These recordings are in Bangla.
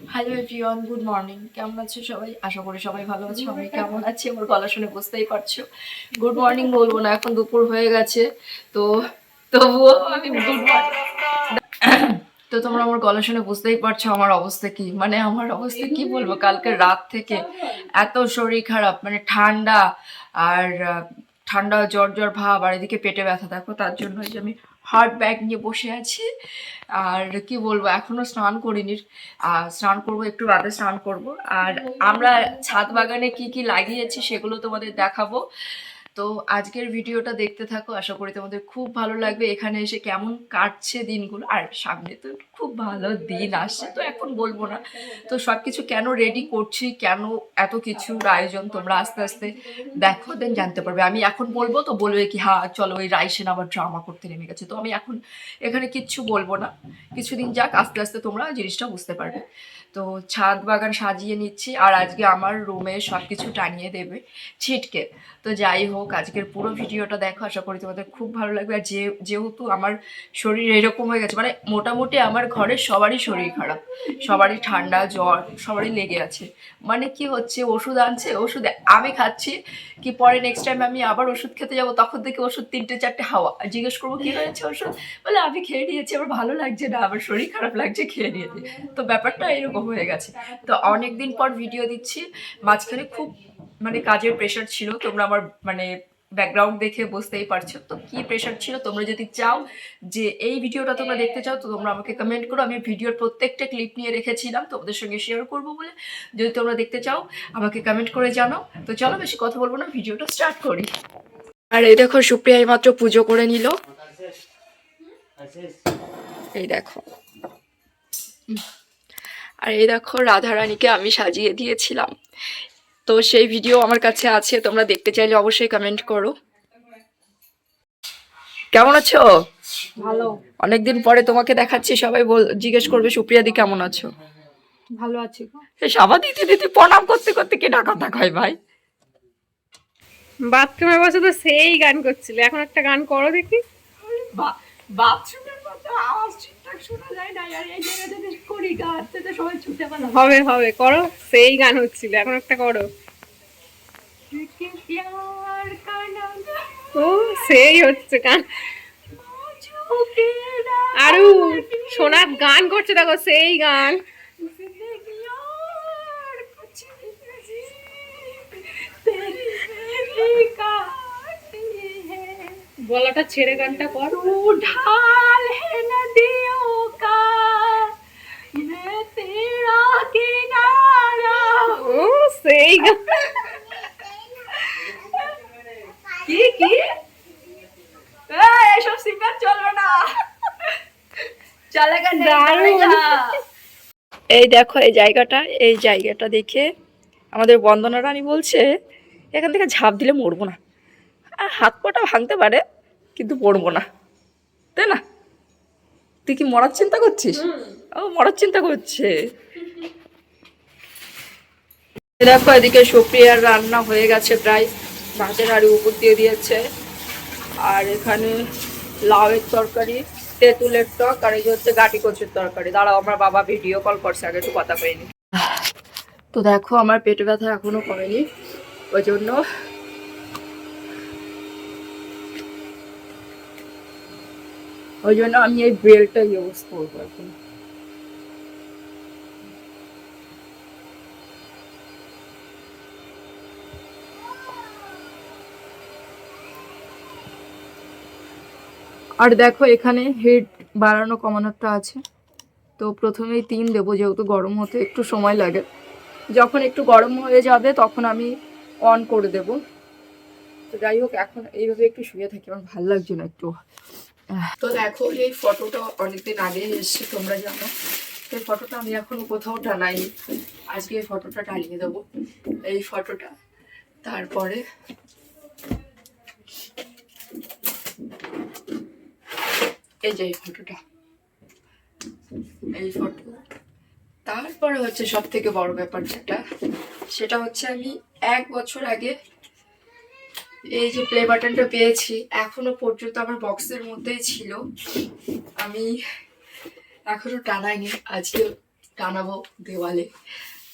হ্যালো এভরিওয়ান গুড মর্নিং কেমন আছো সবাই? আশা করি সবাই ভালো আছো। আমি কেমন? আছি? আমার গলা শুনে বুঝতেই পারছ। গুড মর্নিং বলব না এখন দুপুর হয়ে গেছে। তো তবুও আমি গুড মর্নিং তো তোমরা আমার গলা শুনে বুঝতেই পারছ আমার অবস্থা কি। মানে আমার অবস্থা কি বলব? কালকে রাত থেকে এত শরীর খারাপ মানে ঠান্ডা আর ঠান্ডা জ্বর জ্বর ভাব আর এদিকে পেটে ব্যথা দেখো তার জন্য যে আমি হার্ট ব্যাগ নিয়ে বসে আছি। আর কি বলব এখনও স্নান করিনি। স্নান করব একটু রাতে স্নান করব। আর আমরা ছাদ বাগানে কি কি লাগিয়েছি সেগুলো তোমাদের দেখাবো। তো আজকের ভিডিওটা দেখতে থাকো। আশা করি তোমাদের খুব ভালো লাগবে। এখানে এসে কেমন কাটছে দিনগুলো। আর সামনে তো খুব ভালো দিন আসছে, তো এখন বলব না। তো সব কিছু কেন রেডি করছি, কেন এত কিছুর আয়োজন তোমরা আস্তে আস্তে দেখো দেন জানতে পারবে। আমি এখন বলব তো বলবে কি হ্যাঁ চলো ওই রাইসেন আবার ড্রামা করতে নেমে গেছে। তো আমি এখন এখানে কিচ্ছু বলব না। কিছুদিন যাক, আস্তে আস্তে তোমরা জিনিসটা বুঝতে পারবে। তো ছাদ বাগান সাজিয়ে নিচ্ছি আর আজকে আমার রুমে সব কিছু টানিয়ে দেবে ছিটকে। তো যাই হোক, আজকের পুরো ভিডিওটা দেখো, আশা করি তোমাদের খুব ভালো লাগবে। আর যে যেহেতু আমার শরীর এরকম হয়ে গেছে মানে মোটামুটি আমার ঘরের সবারই শরীর খারাপ, সবারই ঠান্ডা, জ্বর, সবারই লেগে আছে। মানে কি হচ্ছে, ওষুধ আনছে, ওষুধ আমি খাচ্ছি কি পরে নেক্সট টাইম আমি আবার ওষুধ খেতে যাব, তখন থেকে ওষুধ তিনটে চারটে হাওয়া। জিজ্ঞেস করব, কি হয়েছে ওষুধ? বলে, আমি খেয়ে নিয়েছি, আমার ভালো লাগছে না, আমার শরীর খারাপ লাগছে, খেয়ে নিয়েছি। তো ব্যাপারটা এরকম হয়ে গেছে। তো অনেক দিন পর ভিডিও দিচ্ছি। মাঝখানে খুব মানে কাজের প্রেশার ছিল। তোমরা আমার মানে ব্যাকগ্রাউন্ড দেখে বুঝতেই পারছ। তো কি প্রেশার ছিল? তোমরা যদি চাও যে এই ভিডিওটা তোমরা দেখতে চাও তো তোমরা আমাকে কমেন্ট করো। আমি ভিডিওর প্রত্যেকটা ক্লিপ নিয়ে রেখেছিলাম। তোমাদের সঙ্গে শেয়ার করব বলে। যদি তোমরা দেখতে চাও আমাকে কমেন্ট করে জানাও। তো চলো বেশি কথা বলব না। ভিডিওটা স্টার্ট করি। আর এই দেখো সুপ্রিয়া মাত্র পুজো করে নিল। এই দেখো। আর এই দেখো রাধারানীকে আমি সাজিয়ে দিয়েছিলাম। তো সেই ভিডিও আমার কাছে আছে তোমরা দেখতে চাইলে অবশ্যই কমেন্ট করো। কেমন আছো? ভালো। অনেকদিন পরে তোমাকে দেখাচ্ছি সবাই বল জিজ্ঞেস করবে সুপ্রিয়া দি কেমন আছো? ভালো আছি সাবা দিতে দিতে প্রণাম করতে করতে কে ডাকা হয় ভাই? বাথরুমে বসে তো সেই গান করছিল। এখন একটা গান করো দেখি। বাথরুমের মধ্যে আওয়াজ হবে হবে করো সেই গান হচ্ছিল এখন একটা করো। ও সেই হচ্ছে গান। আরু সোনার গান করছে দেখো সেই গান। গলাটা ছেড়ে গানটা কর। ঢাল হে নদিও সেই চলবে না। এই দেখো এই জায়গাটা এই জায়গাটা দেখে আমাদের বন্দনা রানী বলছে এখান থেকে ঝাঁপ দিলে মরবো না। হাত পাটা ভাঙতে পারে কিন্তু পড়ব না। তাই না? তুই কি মরার চিন্তা করছিস? ও মরার চিন্তা করছে। দেখো এদিকে সুপ্রিয়ার রান্না হয়ে গেছে প্রায়। ভাতের হাড়ি উপর দিয়ে দিয়েছে। আর এখানে লাউয়ের তরকারি তেঁতুলের টক আর এই যে হচ্ছে গাটি কচুর তরকারি। দাঁড়াও আমার বাবা ভিডিও কল করছে আগে একটু কথা কইনি তো দেখো আমার পেটে ব্যথা এখনও কমেনি ওই জন্য ওই জন্য আমি এই বেলটা ইউজ করব এখন আর দেখো এখানে হিট বাড়ানো, কমানোরটা আছে। তো প্রথমেই তিন দেবো, যেহেতু গরম হতে একটু সময় লাগে। যখন একটু গরম হয়ে যাবে, তখন আমি অন করে দেব। তো যাই হোক, এখন এইভাবে একটু শুয়ে থাকি, আমার ভালো লাগছে না একটু। তো দেখো, এই ফটোটা অনেকদিন আগে এসছে, তোমরা জানো। এই ফটোটা আমি এখনও কোথাও টানাইনি। আজকে এই ফটোটা টানিয়ে দেবো। এই ফটোটা তারপরে এই যে এই ফটোটা এই ফটো তারপরে হচ্ছে সব থেকে বড় ব্যাপার যেটা, সেটা হচ্ছে আমি এক বছর আগে এই যে প্লে বাটনটা পেয়েছি, এখনও পর্যন্ত আমার বক্সের মধ্যেই ছিল। আমি এখনও টানাইনি, আজকে টানাবো দেওয়ালে।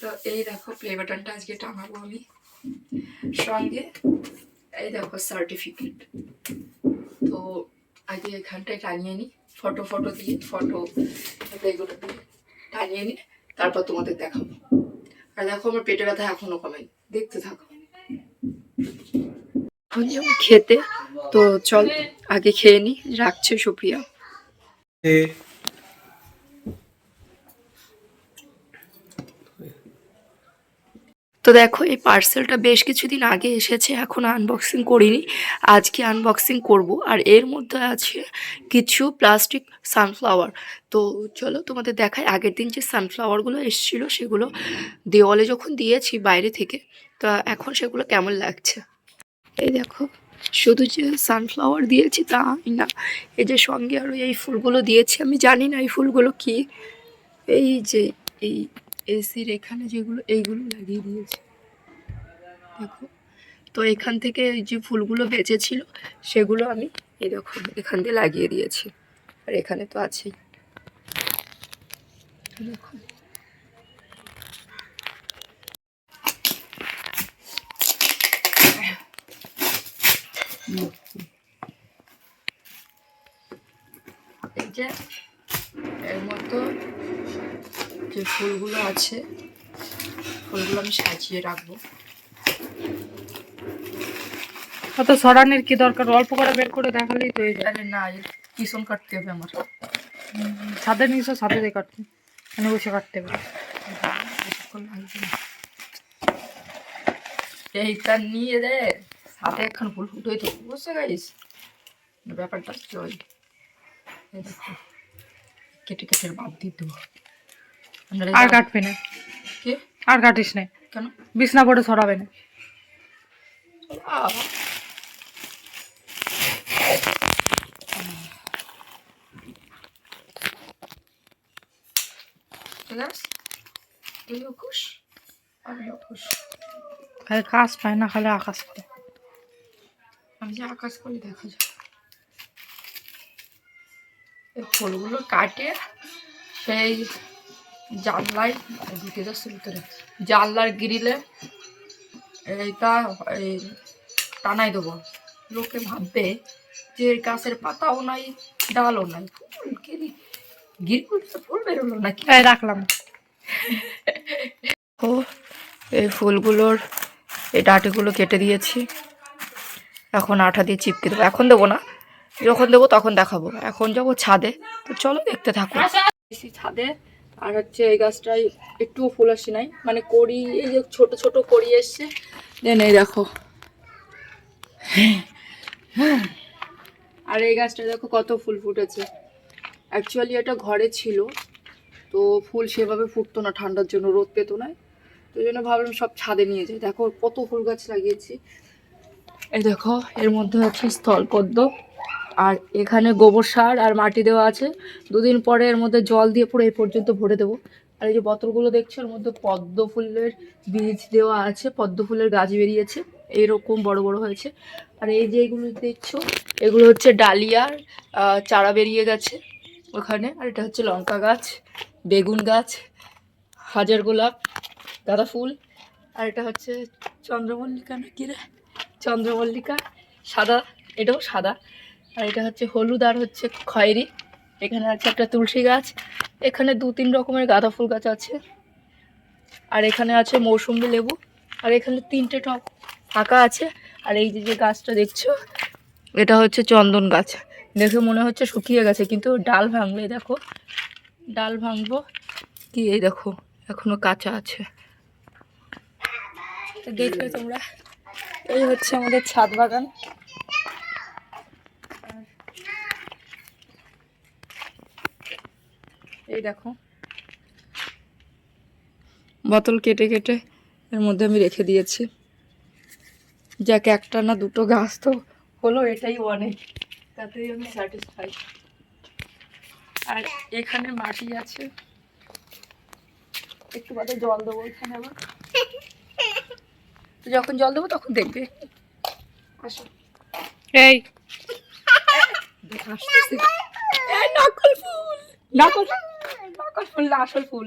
তো এই দেখো প্লে বাটনটা আজকে টানাবো আমি। সঙ্গে এই দেখো সার্টিফিকেট তো আগে এখানটায় টানিয়ে নিই ফটো ফটো দিয়ে ফটো এগুলো দিয়ে টানিয়ে নিই তারপর তোমাদের দেখাবো। আর দেখো, আমার পেটে ব্যথা এখনও কমেনি, দেখতে থাকো। খেতে। তো চল আগে খেয়ে নি। রাখছে সুপ্রিয়া। তো দেখো এই পার্সেলটা বেশ কিছুদিন আগে এসেছে এখন আনবক্সিং করিনি। আজকে আনবক্সিং করব। আর এর মধ্যে আছে কিছু প্লাস্টিক সানফ্লাওয়ার তো চলো তোমাদের দেখায় আগের দিন যে সানফ্লাওয়ারগুলো এসেছিল সেগুলো দেওয়ালে যখন দিয়েছি বাইরে থেকে তা এখন সেগুলো কেমন লাগছে? এই দেখো, শুধু যে সানফ্লাওয়ার দিয়েছি তা আমি না, এই যে সঙ্গে আরও এই ফুলগুলো দিয়েছি, আমি জানি না এই ফুলগুলো কি। এই যে এই এসির এখানে যেগুলো, এইগুলো লাগিয়ে দিয়েছি। দেখো, তো এখান থেকে এই যে ফুলগুলো বেঁচেছিল, সেগুলো আমি এই দেখো, এখান দিয়ে লাগিয়ে দিয়েছি। আর এখানে তো আছেই। দেখো। এই যে এর মতো যে ফুলগুলো আছে ফুলগুলো আমি সাজিয়ে রাখব। অত সরানোর কি দরকার? অল্প করে বের করে দেখালেই তো আরে না কিসন কাটতে হবে আমার। ছাদে নিয়েছো ছাদে দিয়ে কাটতে। মানে বসে কাটতে হবে। এইটা নিয়ে রে সাথে একখান ফুল ফুটোই তো বুঝতে গাইস ব্যাপারটা চল কেটে কেটে বাদ আপনারা আর কাটবে না। কে? আর কাটিস না। কেন? বিছনা পড়ে সরাবে না। খালি কাজ পায় না খালি আকাশ পায়। আমি যে আকাশ করে দেখা যায় এই ফুলগুলো কাটে সেই জানলায় ঢুকে যাচ্ছে ভিতরে। জানলার গ্রিলে এইটা এই টানাই দেবো। লোকে ভাববে যে গাছের পাতাও নাই ডালও নাই। ফুল গিরি গিরি ফুল বেরোলো নাকি? এই রাখলাম। ও এই ফুলগুলোর এই ডাঁটিগুলো কেটে দিয়েছি। এখন আঠা দিয়ে চিপকে দেবো। এখন দেবো না। যখন দেবো তখন দেখাবো। এখন যাব ছাদে। তো চলো দেখতে থাকো। ছাদে। আর হচ্ছে এই গাছটায় একটুও ফুল আসে নাই। মানে কড়ি, এই যে ছোট ছোট কড়ি এসছে। দেন এই দেখো। আর এই গাছটা দেখো কত ফুল ফুটেছে। অ্যাকচুয়ালি এটা ঘরে ছিল। তো ফুল সেভাবে ফুটতো না ঠান্ডার জন্য, রোদ পেতো না। তো জন্য ভাবলাম সব ছাদে নিয়ে যাই। দেখো কত ফুল গাছ লাগিয়েছি। এই দেখো, এর মধ্যে আছে স্থলপদ্ম আর এখানে গোবর সার আর মাটি দেওয়া আছে। দুদিন পরে এর মধ্যে জল দিয়ে পুরো এই পর্যন্ত ভরে দেবো। আর এই যে বোতলগুলো দেখছ, এর মধ্যে পদ্ম ফুলের বীজ দেওয়া আছে, পদ্ম ফুলের গাছ বেরিয়েছে। এইরকম বড় বড় হয়েছে। আর এই যে এগুলো দেখছ, এগুলো হচ্ছে ডালিয়ার চারা বেরিয়ে গেছে ওখানে। আর এটা হচ্ছে লঙ্কা গাছ, বেগুন গাছ, হাজার গোলাপ, গাঁদা ফুল। আর এটা হচ্ছে চন্দ্রমল্লিকা না রে? চন্দ্রমল্লিকা, সাদা, এটাও সাদা, আর এটা হচ্ছে হলুদ, আর হচ্ছে খয়েরি। এখানে আছে একটা তুলসী গাছ, এখানে দু তিন রকমের গাঁদা ফুল গাছ আছে, আর এখানে আছে মৌসুম্বি লেবু, আর এখানে তিনটে টব ফাঁকা আছে, আর এই যে যে গাছটা দেখছ, এটা হচ্ছে চন্দন গাছ। দেখে মনে হচ্ছে শুকিয়ে গেছে, কিন্তু ডাল ভাঙলে দেখো। ডাল ভাঙবো, কি এই দেখো, এখনও কাঁচা আছে। তো দেখলে তোমরা। এই হচ্ছে আমাদের ছাদ বাগান। এই দেখো। বোতল কেটে কেটে এর মধ্যে আমি রেখে দিয়েছি। যাকে, একটা না দুটো গাছ তো হলো, এটাই অনেক। তাতেই আমি স্যাটিসফাই আর এখানে মাটি আছে। একটু বাদে জল দেবো এখানে আবার। তো যখন জল দেবো তখন দেখবে। আসো। এই। নকল ফুল। নকল নকল ফুল না আসল ফুল।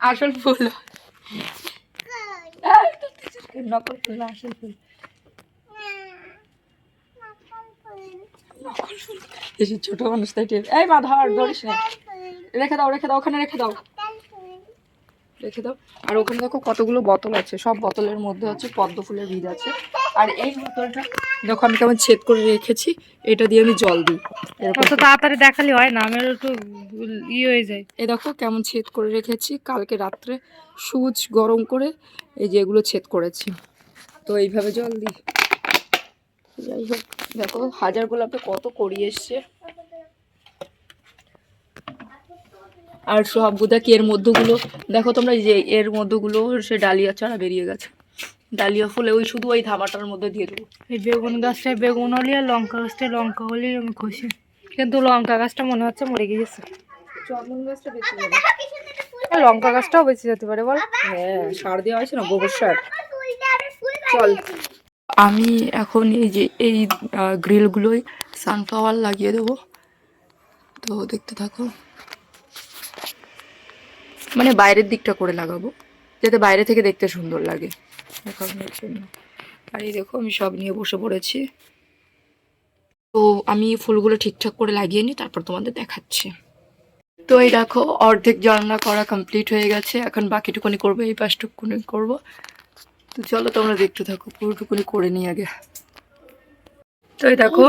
আসল ফুল। নকল ফুল না আসল ফুল। নকল ফুল। এসে ছোট মানুষ তাই এই মা ধর ধরিস না। রেখে দাও রেখে দাও ওখানে রেখে দাও। রেখে দাও। আর ওখানে দেখো কতগুলো বোতল আছে। সব বোতলের মধ্যে হচ্ছে পদ্ম ফুলের বীজ আছে। আর এই বোতলটা দেখো আমি কেমন ছেদ করে রেখেছি। এটা দিয়ে আমি জল দিই। এরকম। অত তাড়াতাড়ি দেখালে হয় না আমার একটু ই হয়ে যায় এ দেখো কেমন ছেদ করে রেখেছি। কালকে রাত্রে সুচ গরম করে এই যে এগুলো ছেদ করেছি। তো এইভাবে জল দিই। যাই হোক দেখো হাজার গোলাপে কত করি এসছে। আর সব গুদা কি এর মধ্যগুলো? দেখো তোমরা এই যে এর মধ্যগুলো সে ডালিয়া চারা বেরিয়ে গেছে। ডালিয়া ফুলে ওই শুধু ওই ধামাটার মধ্যে দিয়ে দেবো। এই বেগুন গাছটায় বেগুন হলে আর লঙ্কা গাছটায় লঙ্কা হলেই আমি খুশি। কিন্তু লঙ্কা গাছটা মনে হচ্ছে মরে গিয়েছে। চন্দন গাছটা বেশি যাবে লঙ্কা গাছটাও বেঁচে যেতে পারে বল। হ্যাঁ সার দেওয়া হয়েছে না গোবর সার? চল। আমি এখন এই যে এই গ্রিলগুলোই সানফ্লাওয়ার লাগিয়ে দেবো। তো দেখতে থাকো। মানে বাইরের দিকটা করে লাগাবো, যাতে বাইরে থেকে দেখতে সুন্দর লাগে। দেখানোর জন্য। আর এই দেখো, আমি সব নিয়ে বসে পড়েছি। তো আমি ফুলগুলো ঠিকঠাক করে লাগিয়ে নিই, তারপর তোমাদের দেখাচ্ছি। তো এই দেখো, অর্ধেক জানলা করা কমপ্লিট হয়ে গেছে। এখন বাকিটুকুনি করব, এই পাশটুকুনি করব। তো চলো তোমরা দেখতে থাকো, পুরোটুকুনি করে নিই আগে। তো এই দেখো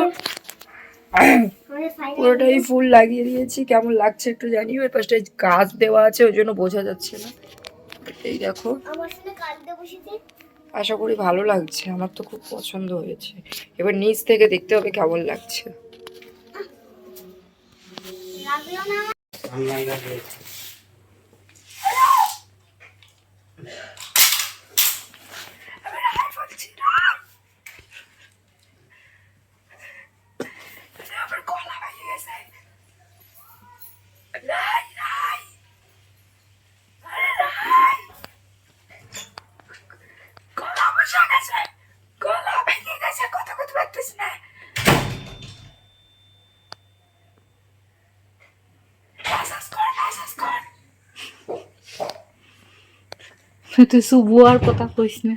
পুরোটাই ফুল লাগিয়ে দিয়েছি। কেমন লাগছে একটু জানি ওই পাশটায় গাছ দেওয়া আছে ওই জন্য বোঝা যাচ্ছে না। এই দেখো। আশা করি ভালো লাগছে। আমার তো খুব পছন্দ হয়েছে। এবার নিচ থেকে দেখতে হবে কেমন লাগছে আমার গলা ভেঙে গেছে রাই রাই আরে রাই গলা বসে গেছে গলা ভেঙে গেছে কথা কথা পারতেছ না মেসেজ কর মেসেজ কর তুই শুভু আর কথা কইস না